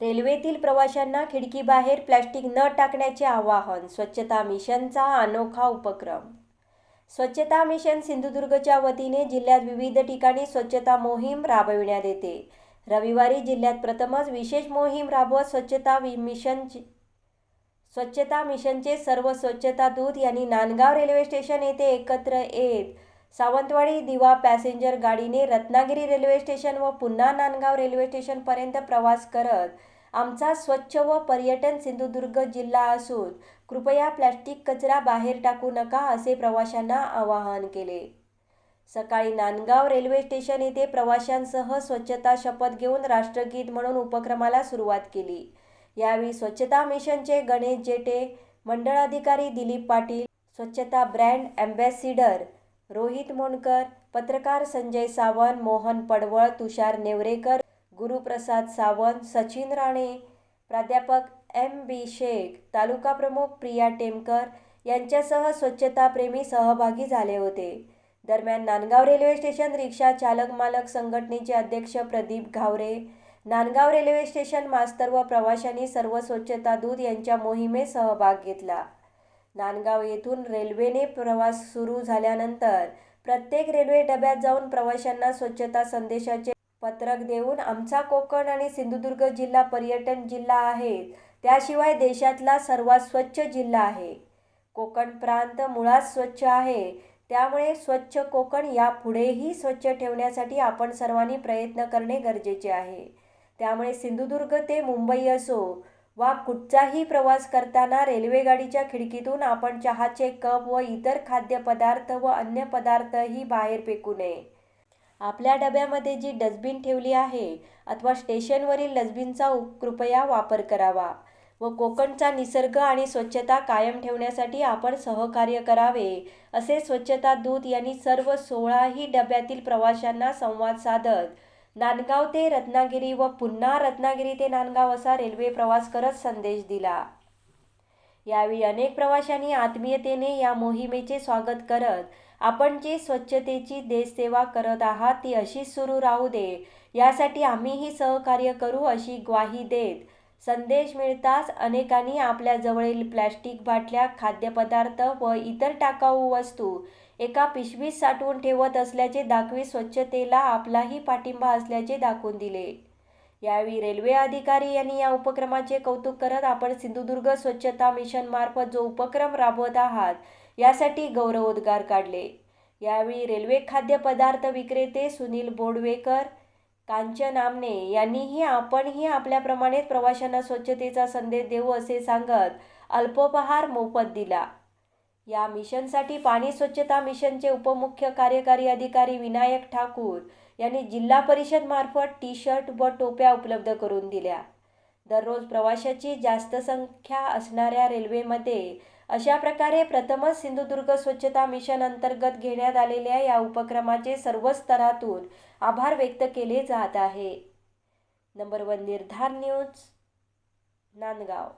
रेल्वेतील प्रवाशांना खिडकीबाहेर प्लॅस्टिक न टाकण्याचे आवाहन स्वच्छता मिशनचा अनोखा उपक्रम. स्वच्छता मिशन सिंधुदुर्गच्या वतीने जिल्ह्यात विविध ठिकाणी स्वच्छता मोहीम राबविण्यात येते. रविवारी जिल्ह्यात प्रथमच विशेष मोहीम राबवत स्वच्छता मिशन स्वच्छता मिशनचे सर्व स्वच्छता दूत यांनी नांदगाव रेल्वे स्टेशन येथे एकत्र येत सावंतवाडी दिवा पॅसेंजर गाडीने रत्नागिरी रेल्वे स्टेशन व पुन्हा नांदगाव रेल्वे स्टेशनपर्यंत प्रवास करत आमचा स्वच्छ व पर्यटन सिंधुदुर्ग जिल्हा असून कृपया प्लॅस्टिक कचरा बाहेर टाकू नका असे प्रवाशांना आवाहन केले. सकाळी नांदगाव रेल्वे स्टेशन येथे प्रवाशांसह स्वच्छता शपथ घेऊन राष्ट्रगीत म्हणून उपक्रमाला सुरुवात केली. यावेळी स्वच्छता मिशनचे गणेश जेटे मंडळ अधिकारी दिलीप पाटील स्वच्छता ब्रँड अँबॅसिडर रोहित मोणकर पत्रकार संजय सावंत मोहन पडवळ तुषार नेवरेकर गुरुप्रसाद सावंत सचिन राणे प्राध्यापक एम बी शेख तालुका प्रमुख प्रिया टेमकर यांच्यासह स्वच्छताप्रेमी सहभागी झाले होते. दरम्यान नांदगाव रेल्वे स्टेशन रिक्षा चालक मालक संघटनेचे अध्यक्ष Pradeep Ghaware Nandgaon railway station master व प्रवाशांनी सर्व स्वच्छता दूत यांच्या मोहिमेत सहभाग घेतला. नांदगाव येथून रेल्वेने प्रवास सुरू झाल्यानंतर प्रत्येक रेल्वे डब्यात जाऊन प्रवाशांना स्वच्छता संदेशाचे पत्रक देऊन आमचा कोकण आणि सिंधुदुर्ग जिल्हा पर्यटन जिल्हा आहे. त्याशिवाय देशातला सर्वात स्वच्छ जिल्हा आहे. कोकण प्रांत मुळात स्वच्छ आहे. त्यामुळे स्वच्छ कोकण यापुढेही स्वच्छ ठेवण्यासाठी आपण सर्वांनी प्रयत्न करणे गरजेचे आहे. त्यामुळे सिंधुदुर्ग ते मुंबई असो वा कुठचाही प्रवास करताना रेल्वेगाडीच्या खिडकीतून आपण चहाचे कप व इतर खाद्यपदार्थ व अन्य पदार्थही बाहेर फेकू नये. आपल्या डब्यामध्ये जी डस्टबिन ठेवली आहे अथवा स्टेशनवरील डस्टबिनचा उ- कृपया वापर करावा व कोकणचा निसर्ग आणि स्वच्छता कायम ठेवण्यासाठी आपण सहकार्य करावे असे स्वच्छता दूत यांनी सर्व सोळाही डब्यातील प्रवाशांना संवाद साधत नांदगाव ते रत्नागिरी व पुन्हा रत्नागिरी ते नांदगाव असा रेल्वे प्रवास करत संदेश दिला. यावेळी अनेक प्रवाशांनी आत्मीयतेने या मोहिमेचे स्वागत करत आपण जी स्वच्छतेची देशसेवा करत आहात ती अशीच सुरू राहू दे यासाठी आम्हीही सहकार्य करू अशी ग्वाही देत संदेश मिळताच अनेकांनी आपल्या जवळील प्लॅस्टिक बाटल्या खाद्यपदार्थ व इतर टाकाऊ वस्तू एका पिशवीत साठवून ठेवत असल्याचे दाखवी स्वच्छतेला आपलाही पाठिंबा असल्याचे दाखवून दिले. यावेळी रेल्वे अधिकारी यांनी या उपक्रमाचे कौतुक करत आपण सिंधुदुर्ग स्वच्छता मिशन मार्फत जो उपक्रम राबवत आहात यासाठी गौरवोद्गार काढले. यावेळी रेल्वे खाद्यपदार्थ विक्रेते सुनील बोडवेकर कांचन आमने यांनीही आपणही आपल्याप्रमाणेच प्रवाशांना स्वच्छतेचा संदेश देऊ असे सांगत अल्पोपहार मोफत दिला. या मिशनसाठी पाणी स्वच्छता मिशनचे उपमुख्य कार्यकारी अधिकारी विनायक ठाकूर यांनी जिल्हा परिषद मार्फत टी शर्ट व टोप्या उपलब्ध करून दिल्या. दररोज प्रवाशाची जास्त संख्या असणाऱ्या रेल्वेमध्ये अशा प्रकारे प्रथमच सिंधुदुर्ग स्वच्छता मिशन अंतर्गत घेण्यात आलेल्या या उपक्रमाचे सर्व स्तरातून आभार व्यक्त केले जात आहे. नंबर वन निर्धार न्यूज नांदगाव.